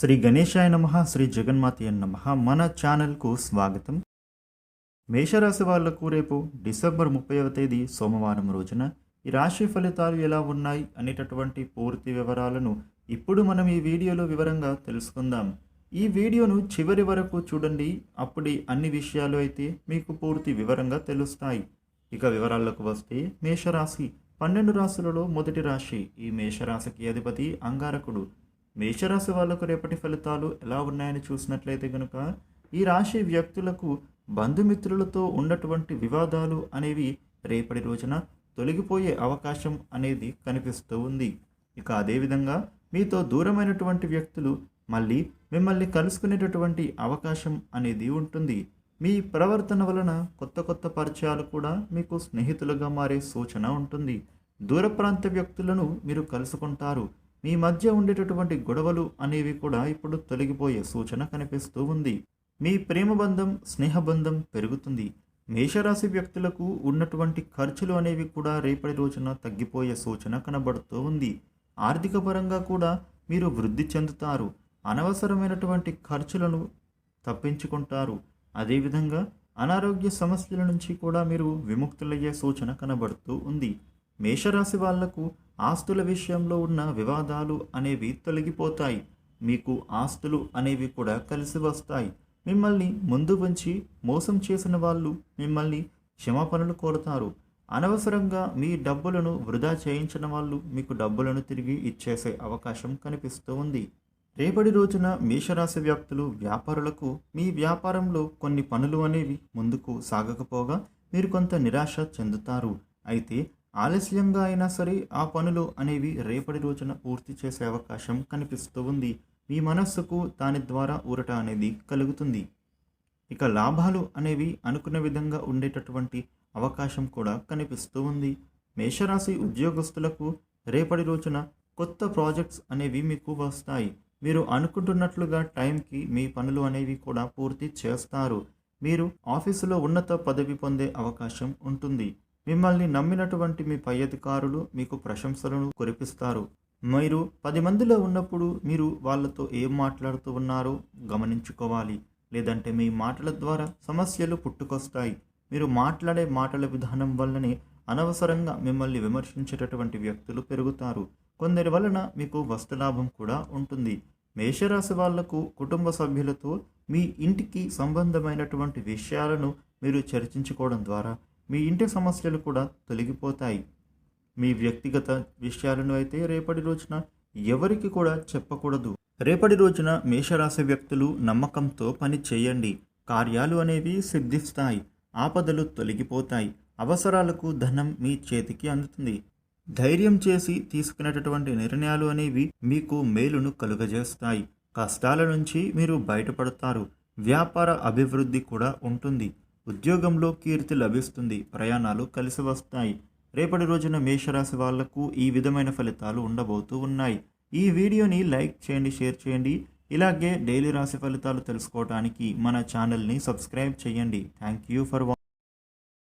శ్రీ గణేశాయ నమ శ్రీ జగన్మాతయ నమ. మన ఛానల్కు స్వాగతం. మేషరాశి వాళ్ళకు రేపు డిసెంబర్ ముప్పైవ తేదీ సోమవారం రోజున ఈ రాశి ఫలితాలు ఎలా ఉన్నాయి అనేటటువంటి పూర్తి వివరాలను ఇప్పుడు మనం ఈ వీడియోలో వివరంగా తెలుసుకుందాం. ఈ వీడియోను చివరి వరకు చూడండి. అప్పుడే అన్ని విషయాలు అయితే మీకు పూర్తి వివరంగా తెలుస్తాయి. ఇక వివరాలకు వస్తే మేషరాశి పన్నెండు రాశులలో మొదటి రాశి. ఈ మేషరాశికి అధిపతి అంగారకుడు. మేషరాశి వాళ్ళకు రేపటి ఫలితాలు ఎలా ఉన్నాయని చూసినట్లయితే కనుక ఈ రాశి వ్యక్తులకు బంధుమిత్రులతో ఉన్నటువంటి వివాదాలు అనేవి రేపటి రోజున తొలగిపోయే అవకాశం అనేది కనిపిస్తూ ఉంది. ఇక అదేవిధంగా మీతో దూరమైనటువంటి వ్యక్తులు మళ్ళీ మిమ్మల్ని కలుసుకునేటటువంటి అవకాశం అనేది ఉంటుంది. మీ ప్రవర్తన వలన కొత్త కొత్త పరిచయాలు కూడా మీకు స్నేహితులుగా మారే సూచన ఉంటుంది. దూర ప్రాంత వ్యక్తులను మీరు కలుసుకుంటారు. మీ మధ్య ఉండేటటువంటి గొడవలు అనేవి కూడా ఇప్పుడు తొలగిపోయే సూచన కనిపిస్తూ ఉంది. మీ ప్రేమ బంధం స్నేహబంధం పెరుగుతుంది. మేషరాశి వ్యక్తులకు ఉన్నటువంటి ఖర్చులు అనేవి కూడా రేపటి రోజున తగ్గిపోయే సూచన కనబడుతూ ఉంది. ఆర్థిక పరంగా కూడా మీరు వృద్ధి చెందుతారు. అనవసరమైనటువంటి ఖర్చులను తప్పించుకుంటారు. అదేవిధంగా అనారోగ్య సమస్యల నుంచి కూడా మీరు విముక్తులయ్యే సూచన కనబడుతూ ఉంది. మేషరాశి వాళ్ళకు ఆస్తుల విషయంలో ఉన్న వివాదాలు అనేవి తొలగిపోతాయి. మీకు ఆస్తులు అనేవి కూడా కలిసి వస్తాయి. మిమ్మల్ని ముందు ఉంచి మోసం చేసిన వాళ్ళు మిమ్మల్ని క్షమాపణలు కోరుతారు. అనవసరంగా మీ డబ్బులను వృధా చేయించిన వాళ్ళు మీకు డబ్బులను తిరిగి ఇచ్చేసే అవకాశం కనిపిస్తూ ఉంది. రేపటి రోజున మేషరాశి వ్యాప్తులు వ్యాపారులకు మీ వ్యాపారంలో కొన్ని పనులు అనేవి ముందుకు సాగకపోగా మీరు కొంత నిరాశ చెందుతారు. అయితే ఆలస్యంగా అయినా సరే ఆ పనులు అనేవి రేపటి రోజున పూర్తి చేసే అవకాశం కనిపిస్తూ ఉంది. మీ మనస్సుకు దాని ద్వారా ఊరట అనేది కలుగుతుంది. ఇక లాభాలు అనేవి అనుకున్న విధంగా ఉండేటటువంటి అవకాశం కూడా కనిపిస్తూ ఉంది. మేషరాశి ఉద్యోగస్తులకు రేపటి రోజున కొత్త ప్రాజెక్ట్స్ అనేవి మీకు వస్తాయి. మీరు అనుకుంటున్నట్లుగా టైంకి మీ పనులు అనేవి కూడా పూర్తి చేస్తారు. మీరు ఆఫీసులో ఉన్నత పదవి పొందే అవకాశం ఉంటుంది. మిమ్మల్ని నమ్మినటువంటి మీ పై అధికారులు మీకు ప్రశంసలను కురిపిస్తారు. మీరు పది మందిలో ఉన్నప్పుడు మీరు వాళ్ళతో ఏం మాట్లాడుతూ ఉన్నారో గమనించుకోవాలి. లేదంటే మీ మాటల ద్వారా సమస్యలు పుట్టుకొస్తాయి. మీరు మాట్లాడే మాటల విధానం వల్లనే అనవసరంగా మిమ్మల్ని విమర్శించేటటువంటి వ్యక్తులు పెరుగుతారు. కొందరి వలన మీకు వస్తులాభం కూడా ఉంటుంది. మేషరాశి వాళ్ళకు కుటుంబ సభ్యులతో మీ ఇంటికి సంబంధమైనటువంటి విషయాలను మీరు చర్చించుకోవడం ద్వారా మీ ఇంటి సమస్యలు కూడా తొలగిపోతాయి. మీ వ్యక్తిగత విషయాలను అయితే రేపటి రోజున ఎవరికి కూడా చెప్పకూడదు. రేపటి రోజున మేషరాశి వ్యక్తులు నమ్మకంతో పని చేయండి. కార్యాలు అనేవి సిద్ధిస్తాయి. ఆపదలు తొలగిపోతాయి. అవసరాలకు ధనం మీ చేతికి అందుతుంది. ధైర్యం చేసి తీసుకునేటటువంటి నిర్ణయాలు అనేవి మీకు మేలును కలుగజేస్తాయి. కష్టాల నుంచి మీరు బయటపడతారు. వ్యాపార అభివృద్ధి కూడా ఉంటుంది. ఉద్యోగంలో కీర్తి లభిస్తుంది ప్రయాణాలు కలిసి వస్తాయి రేపటి రోజున మేషరాశి వాళ్ళకు ఈ విధమైన ఫలితాలు ఉండబోతూ ఉన్నాయి. ఈ వీడియోని లైక్ చేయండి షేర్ చేయండి. ఇలాగే డైలీ రాశి ఫలితాలు తెలుసుకోవడానికి మన ఛానల్ని సబ్స్క్రైబ్ చేయండి. Thank you for